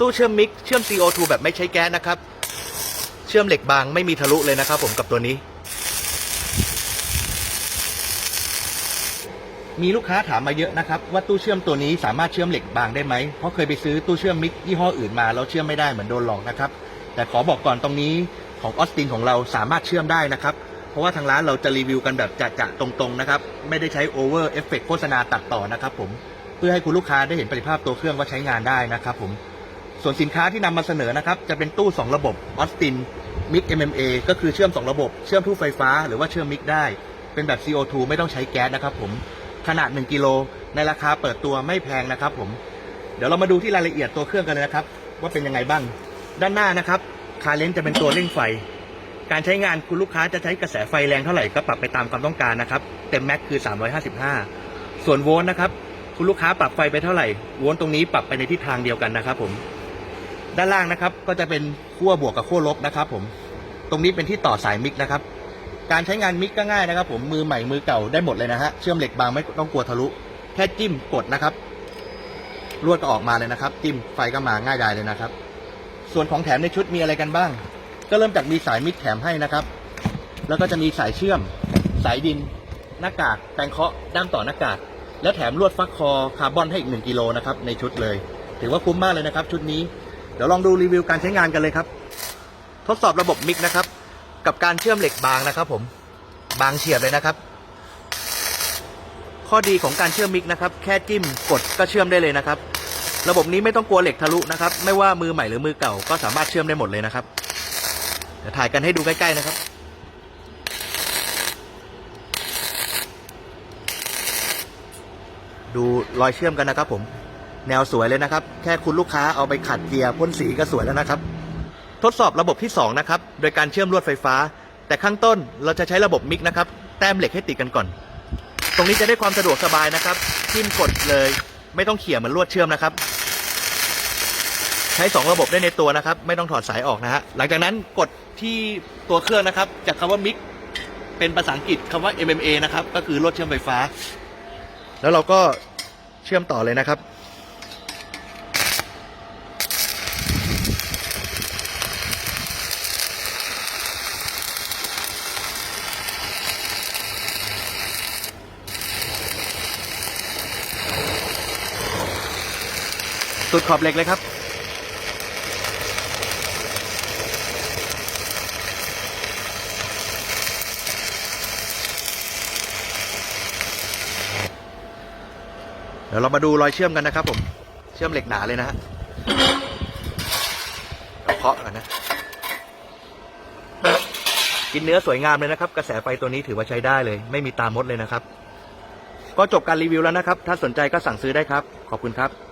ตู้เชื่อมมิกเชื่อม CO2 แบบไม่ใช้แก๊สนะครับ เชื่อมเหล็กบางไม่มีทะลุเลยนะครับผมกับตัวนี้ มีลูกค้าถามมาเยอะนะครับ ว่าตู้เชื่อมตัวนี้สามารถเชื่อมเหล็กบางได้ไหมเพราะเคยไปซื้อตู้เชื่อมมิกยี่ห้ออื่นมาแล้วเชื่อมไม่ได้เหมือนโดนหลอกนะครับ แต่ขอบอกก่อนตรงนี้ของออสตินของเราสามารถเชื่อมได้นะครับ เพราะว่าทางร้านเราจะรีวิวกันแบบจะๆตรงๆนะครับ ไม่ได้ใช้โอเวอร์เอฟเฟกโฆษณาตัดต่อนะครับผม เพื่อให้คุณลูกค้าได้เห็นประสิทธิภาพตัวเครื่องว่าใช้งานได้นะครับผม ส่วนสินค้าที่นำมาเสนอนะครับ จะเป็นตู้ 2 ระบบออสตินมิก MMA ก็คือเชื่อม 2 ระบบ เชื่อมทู่ไฟฟ้าหรือว่าเชื่อมมิกได้ เป็นแบบ CO2 ไม่ต้องใช้แก๊สนะครับผม ขนาด 1 กิโล ในราคาเปิดตัวไม่แพงนะครับผม เดี๋ยวเรามาดูที่รายละเอียดตัวเครื่องกันเลยนะครับ ว่าเป็นยังไงบ้าง ด้านหน้านะครับคาเลนจะเป็นตัวเร่งไฟ การใช้งานคุณลูกค้าจะใช้กระแสไฟแรงเท่าไหร่ก็ปรับไปตามความต้องการนะครับเต็มแม็กคือ 355 ส่วนโวลต์นะครับคุณลูกค้าปรับไฟไปเท่าไหร่โวลต์ตรงนี้ปรับไปในทิศทางเดียวกันนะครับผม ด้านล่างนะครับก็จะเป็นขั้วบวกกับขั้วลบนะครับ ผมตรงนี้เป็นที่ต่อสายมิกนะครับ การใช้งานมิกก็ง่ายนะครับ ผมมือใหม่มือเก่าได้หมดเลยนะฮะเชื่อมเหล็กบางไม่ต้องกลัวทะลุ แค่จิ้มกดนะครับลวดก็ออกมาเลยนะครับ จิ้มไฟก็มาง่ายดายเลยนะครับ ส่วนของแถมในชุดมีอะไรกันบ้าง ก็เริ่มจากมีสายมิกแถมให้นะครับ แล้วก็จะมีสายเชื่อม สายดิน หน้ากากแปรงเคาะด้ามต่อหน้ากากและแถมลวดฟักคอคาร์บอนให้อีกหนึ่งกิโลนะครับในชุดเลย ถือว่าคุ้มมากเลยนะครับ ชุดนี้ ดี๋ยวลองดูรีวิวการใช้งานกันเลยครับ ทดสอบระบบมิกนะครับ กับการเชื่อมเหล็กบางนะครับ ผมบางเฉียบเลยนะครับ ข้อดีของการเชื่อมมิกนะครับ แค่จิ้มกดก็เชื่อมได้เลยนะครับ ระบบนี้ไม่ต้องกลัวเหล็กทะลุนะครับ ไม่ว่ามือใหม่หรือมือเก่าก็สามารถเชื่อมได้หมดเลยนะครับเดี๋ยวถ่ายกันให้ดูใกล้ ๆนะครับดูรอยเชื่อมกันนะครับผม แนวสวยเลยนะครับ แค่คุณลูกค้าเอาไปขัดเกียร์พ่นสีก็สวยแล้วนะครับ ทดสอบระบบที่ 2 นะครับ โดยการเชื่อมลวดไฟฟ้า แต่ข้างต้นเราจะใช้ระบบมิกนะครับ แต้มเหล็กให้ติดกันก่อน ตรงนี้จะได้ความสะดวกสบายนะครับจิ้มกดเลย ไม่ต้องเขี่ยเหมือนลวดเชื่อมนะครับ ใช้ 2 ระบบได้ในตัวนะครับ ไม่ต้องถอดสายออกนะฮะหลังจากนั้นกดที่ตัวเครื่องนะครับ จากคำว่ามิกเป็นภาษาอังกฤษคำว่า MMA นะครับ ก็คือลวดเชื่อมไฟฟ้า แล้วเราก็เชื่อมต่อเลยนะครับ สุดขอบเหล็กเลยครับ เดี๋ยวเรามาดูรอยเชื่อมกันนะครับผม เชื่อมเหล็กหนาเลยนะฮะเราเคาะกันนะ กินเนื้อสวยงามเลยนะครับ กระแสไฟตัวนี้ถือว่าใช้ได้เลย ไม่มีตามมดเลยนะครับ ก็จบการรีวิวแล้วนะครับ ถ้าสนใจก็สั่งซื้อได้ครับ ขอบคุณครับ